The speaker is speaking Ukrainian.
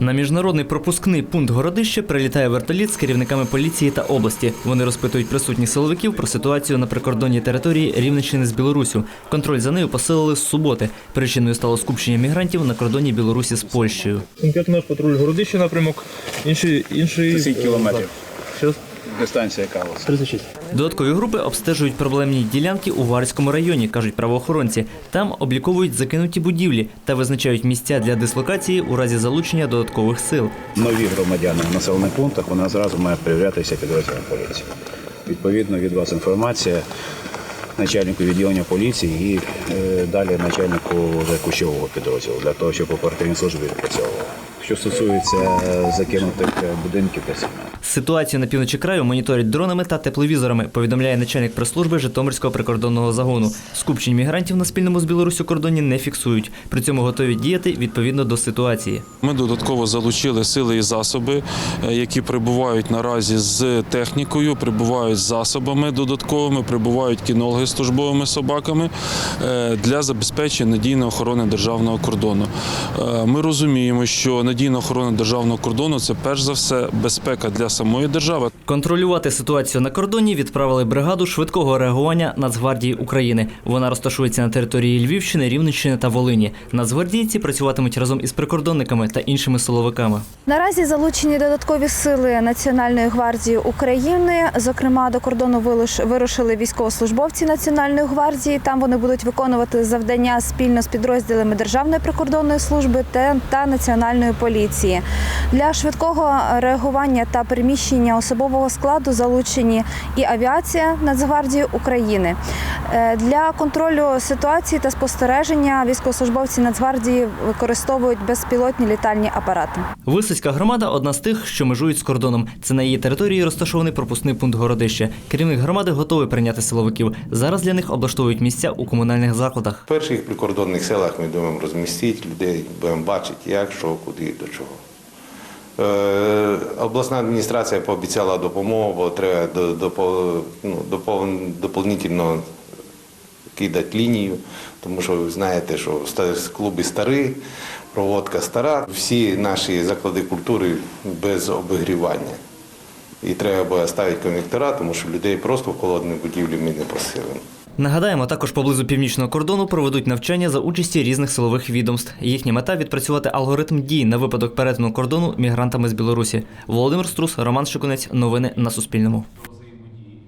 На міжнародний пропускний пункт городище прилітає вертоліт з керівниками поліції та області. Вони розпитують присутніх силовиків про ситуацію на прикордонній території Рівненщини з Білоруссю. Контроль за нею посилили з суботи. Причиною стало скупчення мігрантів на кордоні Білорусі з Польщею. Конкретно наш патруль городище напрямок, інший інший. Кілометрів? Дистанція яка у вас? 36. Додаткові групи обстежують проблемні ділянки у Варському районі, кажуть правоохоронці. Там обліковують закинуті будівлі та визначають місця для дислокації у разі залучення додаткових сил. Нові громадяни в населених пунктах вона зразу має перевірятися підрозділом поліції. Відповідно від вас інформація начальнику відділення поліції і е, далі начальнику кущового підрозділу для того, щоб оперативні служби відпрацьовували. Що стосується е, закинутих е, будинків, те саме. Ситуацію на півночі краю моніторять дронами та тепловізорами, повідомляє начальник прес-служби Житомирського прикордонного загону. Скупчень мігрантів на спільному з Білоруссю кордоні не фіксують. При цьому готові діяти відповідно до ситуації. Ми додатково залучили сили і засоби, е, які прибувають наразі з технікою, прибувають з засобами додатковими, прибувають кінологи з службовими собаками для забезпечення надійної охорони державного кордону. Ми розуміємо, що надійна охорона державного кордону це перш за все безпека для самої держави. Контролювати ситуацію на кордоні відправили бригаду швидкого реагування Нацгвардії України. Вона розташується на території Львівщини, Рівненщини та Волині. Нацгвардійці працюватимуть разом із прикордонниками та іншими силовиками. Наразі залучені додаткові сили Національної гвардії України. Зокрема, до кордону вирушили військовослужбовці Національної гвардії. Там вони будуть виконувати завдання спільно з підрозділами Державної прикордонної служби та, та Національної поліції. Для швидкого реагування та переміщення особового складу залучені і авіація Нацгвардії України. Е, Для контролю ситуації та спостереження військовослужбовці Нацгвардії використовують безпілотні літальні апарати. Висоцька громада одна з тих, що межують з кордоном. Це на її території розташований пропускний пункт городище. Керівник громади готовий прийняти силовиків. Зараз для них облаштовують місця у комунальних закладах. В перших прикордонних селах ми будемо розмістити людей, будемо бачити, як, що, куди до чого. Е, обласна адміністрація пообіцяла допомогу, бо треба ну, допов- доповнительно кидати лінію, тому що ви знаєте, що клуби старі, проводка стара, всі наші заклади культури без обігрівання. І треба буде ставити конвектора, тому що людей просто в холодній будівлі ми не просили. Нагадаємо, також поблизу північного кордону проведуть навчання за участі різних силових відомств. Їхня мета відпрацювати алгоритм дій на випадок перетину кордону мігрантами з Білорусі. Володимир Струс, Роман Шикунець. Новини на Суспільному.